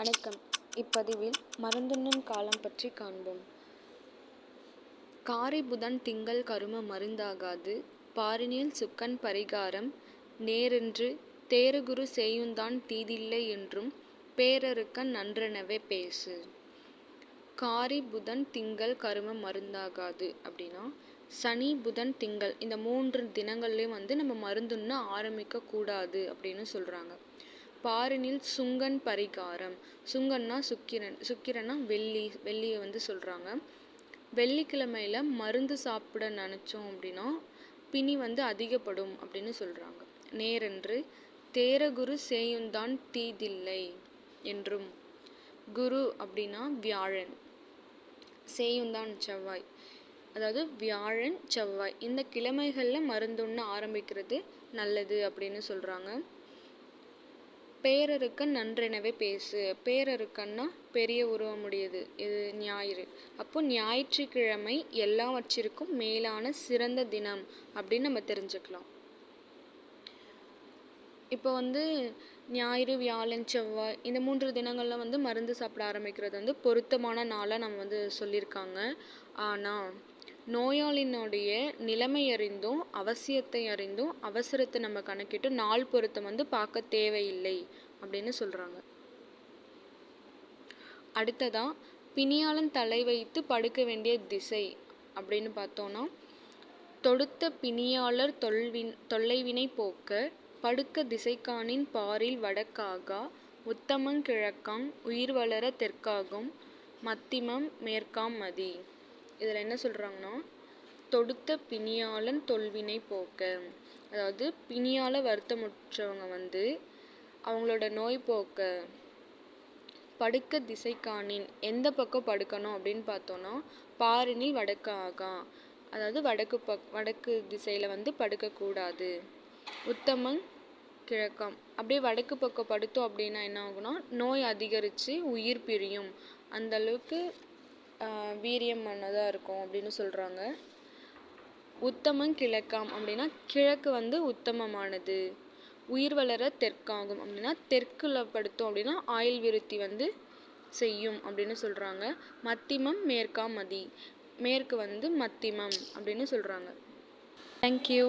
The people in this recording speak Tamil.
வணக்கம். இப்பதிவில் மருந்துண்ணும் காலம் பற்றி காண்போம். காரி புதன் திங்கள் கரும மருந்தாகாது பாரினில் சுக்கன் பரிகாரம் நேரென்று தேருகுரு செய்யுந்தான் தீதில்லை என்றும் பேரருக்கன் நன்றெனவே பேசு. காரி புதன் திங்கள் கரும மருந்தாகாது அப்படின்னா சனி புதன் திங்கள் இந்த மூன்று தினங்கள்லேயும் வந்து நம்ம மருந்துண்ண ஆரம்பிக்க கூடாது அப்படின்னு சொல்கிறாங்க பாரினில் சுங்கன் பரிகாரம். சுங்கன்னா சுக்கிரன். சுக்கிரன்னா வெள்ளி. வெள்ளியை வந்து சொல்கிறாங்க வெள்ளிக்கிழமையில் மருந்து சாப்பிட நினச்சோம் அப்படின்னா பிணி வந்து அதிகப்படும் அப்படின்னு சொல்கிறாங்க நேரென்று தேரகுரு சேயுந்தான் தீதில்லை என்றும். குரு அப்படின்னா வியாழன். சேயுந்தான் செவ்வாய். அதாவது வியாழன் செவ்வாய். இந்த கிழமைகளில் மருந்துண்ண ஆரம்பிக்கிறது நல்லது அப்படின்னு சொல்கிறாங்க பேரருக்கன் நன்றெனவே பேசு. பேரருக்கன்னா பெரிய உருவமுடையது. இது ஞாயிறு. அப்போ ஞாயிற்றுக்கிழமை எல்லாவற்றிற்கும் மேலான சிறந்த தினம் அப்படின்னு நம்ம தெரிஞ்சுக்கலாம். இப்போ வந்து ஞாயிறு வியாழன் செவ்வாய் இந்த மூன்று தினங்களில் வந்து மருந்து சாப்பிட ஆரம்பிக்கிறது வந்து பொருத்தமான நாளாக நம்ம வந்து சொல்லியிருக்காங்க. ஆனால் நோயாளினுடைய நிலைமை அறிந்தும் அவசியத்தை அறிந்தும் அவசரத்தை நம்ம கணக்கிட்டு நாள் பொருத்தம் வந்து பார்க்க தேவையில்லை அப்படின்னு சொல்கிறாங்க அடுத்ததாக பிணியாளன் தலை வைத்து படுக்க வேண்டிய திசை அப்படின்னு பார்த்தோன்னா தொடுத்த பிணியாளர் தொல்வின் தொல்லைவினை போக்க படுக்க திசைக்கானின் பாரில் வடக்காகா உத்தமங் கிழக்காம் உயிர் வளர தெற்காகும் மத்திமம் மேற்காம் மதி. இதில் என்ன சொல்கிறாங்கன்னா தொடுத்த பிணியாளன் தொல்வினை போக்க. அதாவது பிணியால வருத்தமுற்றவங்க வந்து அவங்களோட நோய் போக்க. படுக்க திசைக்கானின் எந்த பக்கம் படுக்கணும் அப்படின்னு பார்த்தோன்னா பாரினி வடக்கு ஆகா. அதாவது வடக்கு பக் வடக்கு திசையில் வந்து படுக்கக்கூடாது. உத்தமங் கிழக்கம். அப்படியே வடக்கு பக்கம் படுத்தோம் அப்படின்னா என்ன ஆகும்னா நோய் அதிகரித்து உயிர் பிரியும். அந்த வீரியம் மன்னதாக இருக்கும் அப்படின்னு சொல்கிறாங்க உத்தமம் கிழக்காம் அப்படின்னா கிழக்கு வந்து உத்தமமானது. உயிர் வளர தெற்காகும் அப்படின்னா தெற்குல படுத்தோம் அப்படின்னா ஆயுள் விருத்தி வந்து செய்யும் அப்படின்னு சொல்கிறாங்க மத்திமம் மேற்காம் மதி. மேற்கு வந்து மத்திமம் அப்படின்னு சொல்கிறாங்க தேங்க்யூ